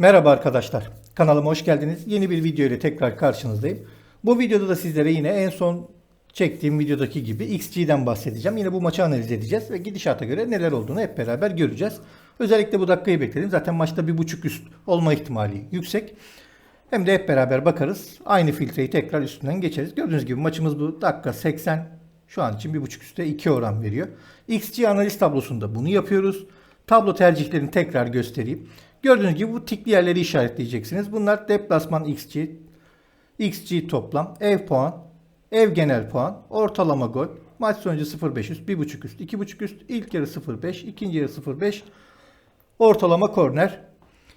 Merhaba arkadaşlar. Kanalıma hoş geldiniz. Yeni bir video ile tekrar karşınızdayım. Bu videoda da sizlere yine en son çektiğim videodaki gibi XG'den bahsedeceğim. Yine bu maçı analiz edeceğiz ve gidişata göre neler olduğunu hep beraber göreceğiz. Özellikle bu dakikayı bekledim. Zaten maçta bir buçuk üst olma ihtimali yüksek. Hem de hep beraber bakarız. Aynı filtreyi tekrar üstünden geçeriz. Gördüğünüz gibi maçımız bu. Dakika 80. Şu an için bir buçuk üstte 2 oran veriyor. XG analiz tablosunda bunu yapıyoruz. Tablo tercihlerini tekrar göstereyim. Gördüğünüz gibi bu tikli yerleri işaretleyeceksiniz. Bunlar deplasman XG, XG toplam, ev puan, ev genel puan, ortalama gol, maç sonucu 0.5 üst, 1.5 üst, 2.5 üst, ilk yarı 0.5, ikinci yarı 0.5, ortalama korner.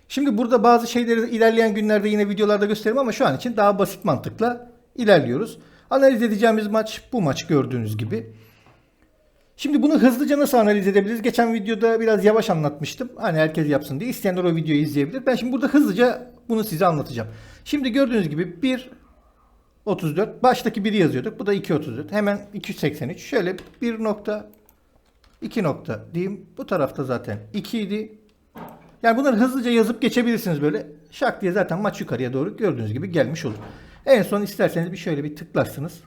Şimdi burada bazı şeyleri ilerleyen günlerde yine videolarda gösteririm ama şu an için daha basit mantıkla ilerliyoruz. Analiz edeceğimiz maç bu maç gördüğünüz gibi. Şimdi bunu hızlıca nasıl analiz edebiliriz? Geçen videoda biraz yavaş anlatmıştım. Hani herkes yapsın diye. İsteyenler o videoyu izleyebilir. Ben şimdi burada hızlıca bunu size anlatacağım. Şimdi gördüğünüz gibi 1 34 baştaki 1'i yazıyorduk. Bu da 2.34. Hemen 2.83. Şöyle 1 nokta 2 nokta diyeyim. Bu tarafta zaten 2 idi. Yani bunları hızlıca yazıp geçebilirsiniz böyle. Şak diye zaten maç yukarıya doğru gördüğünüz gibi gelmiş olur. En son isterseniz bir şöyle bir tıklarsınız.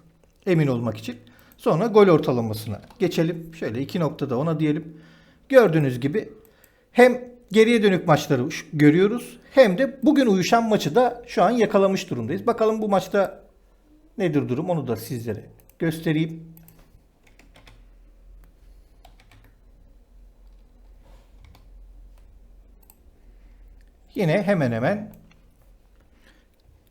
Emin olmak için. Sonra gol ortalamasına geçelim. Şöyle iki noktada ona diyelim. Gördüğünüz gibi hem geriye dönük maçları görüyoruz hem de bugün uyuşan maçı da şu an yakalamış durumdayız. Bakalım bu maçta nedir durum onu da sizlere göstereyim. Yine hemen hemen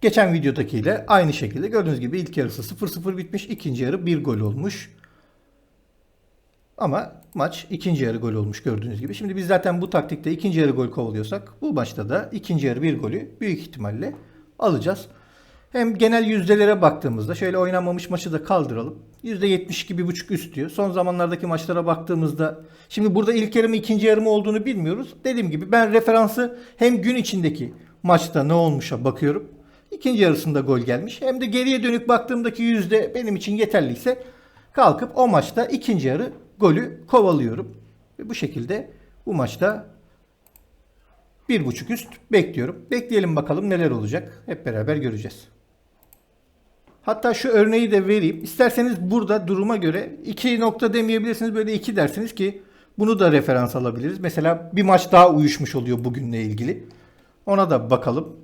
geçen videodakiyle aynı şekilde gördüğünüz gibi ilk yarısı 0-0 bitmiş. ikinci yarı 1 gol olmuş. Ama maç ikinci yarı gol olmuş gördüğünüz gibi. Şimdi biz zaten bu taktikte ikinci yarı gol kovalıyorsak bu maçta da ikinci yarı bir golü büyük ihtimalle alacağız. Hem genel yüzdelere baktığımızda şöyle oynanmamış maçı da kaldıralım. %72 bir buçuk üst diyor. Son zamanlardaki maçlara baktığımızda şimdi burada ilk yarı mı ikinci yarı mı olduğunu bilmiyoruz. Dediğim gibi ben referansı hem gün içindeki maçta ne olmuşa bakıyorum. İkinci yarısında gol gelmiş. Hem de geriye dönük baktığımdaki yüzde benim için yeterliyse kalkıp o maçta ikinci yarı golü kovalıyorum. Ve bu şekilde bu maçta bir buçuk üst bekliyorum. Bekleyelim bakalım neler olacak. Hep beraber göreceğiz. Hatta şu örneği de vereyim. İsterseniz burada duruma göre 2 nokta demeyebilirsiniz. Böyle 2 dersiniz ki bunu da referans alabiliriz. Mesela bir maç daha uyuşmuş oluyor bugünle ilgili. Ona da bakalım.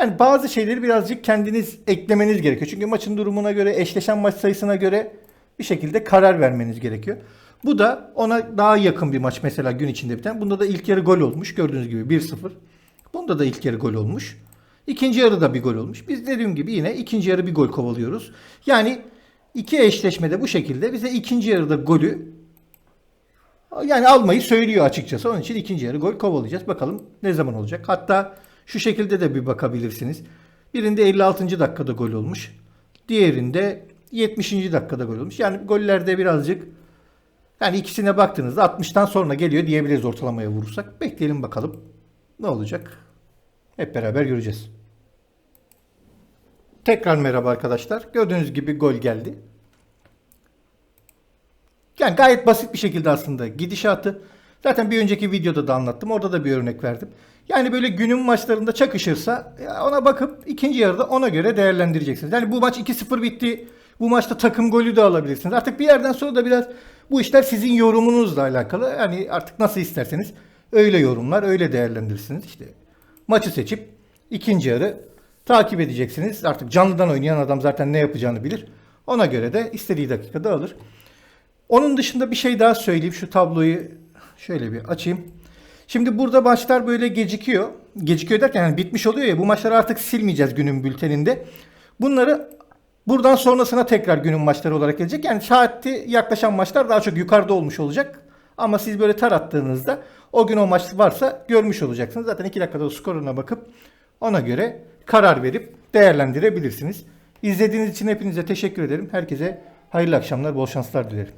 Yani bazı şeyleri birazcık kendiniz eklemeniz gerekiyor. Çünkü maçın durumuna göre, eşleşen maç sayısına göre bir şekilde karar vermeniz gerekiyor. Bu da ona daha yakın bir maç mesela gün içinde biten. Bunda da ilk yarı gol olmuş. Gördüğünüz gibi 1-0. Bunda da ilk yarı gol olmuş. İkinci yarıda bir gol olmuş. Biz dediğim gibi yine ikinci yarı bir gol kovalıyoruz. Yani iki eşleşmede bu şekilde bize ikinci yarıda golü yani almayı söylüyor açıkçası. Onun için ikinci yarı gol kovalayacağız. Bakalım ne zaman olacak. Hatta şu şekilde de bir bakabilirsiniz. Birinde 56. dakikada gol olmuş. Diğerinde 70. dakikada gol olmuş. Yani gollerde birazcık yani ikisine baktığınızda 60'tan sonra geliyor diyebiliriz ortalamaya vurursak. Bekleyelim bakalım ne olacak. Hep beraber göreceğiz. Tekrar merhaba arkadaşlar. Gördüğünüz gibi gol geldi. Yani gayet basit bir şekilde aslında gidişatı. Zaten bir önceki videoda da anlattım. Orada da bir örnek verdim. Yani böyle günün maçlarında çakışırsa ya ona bakıp ikinci yarıda ona göre değerlendireceksiniz. Yani bu maç 2-0 bitti. Bu maçta takım golü de alabilirsiniz. Artık bir yerden sonra da biraz bu işler sizin yorumunuzla alakalı. Yani artık nasıl isterseniz öyle yorumlar, öyle değerlendirirsiniz. İşte maçı seçip ikinci yarı takip edeceksiniz. Artık canlıdan oynayan adam zaten ne yapacağını bilir. Ona göre de istediği dakikada alır. Onun dışında bir şey daha söyleyeyim. Şu tabloyu şöyle bir açayım. Şimdi burada maçlar böyle gecikiyor. Gecikiyor derken yani bitmiş oluyor ya. Bu maçları artık silmeyeceğiz günün bülteninde. Bunları buradan sonrasına tekrar günün maçları olarak gelecek. Yani saati yaklaşan maçlar daha çok yukarıda olmuş olacak. Ama siz böyle tar attığınızda o gün o maç varsa görmüş olacaksınız. Zaten 2 dakikada skoruna bakıp ona göre karar verip değerlendirebilirsiniz. İzlediğiniz için hepinize teşekkür ederim. Herkese hayırlı akşamlar, bol şanslar dilerim.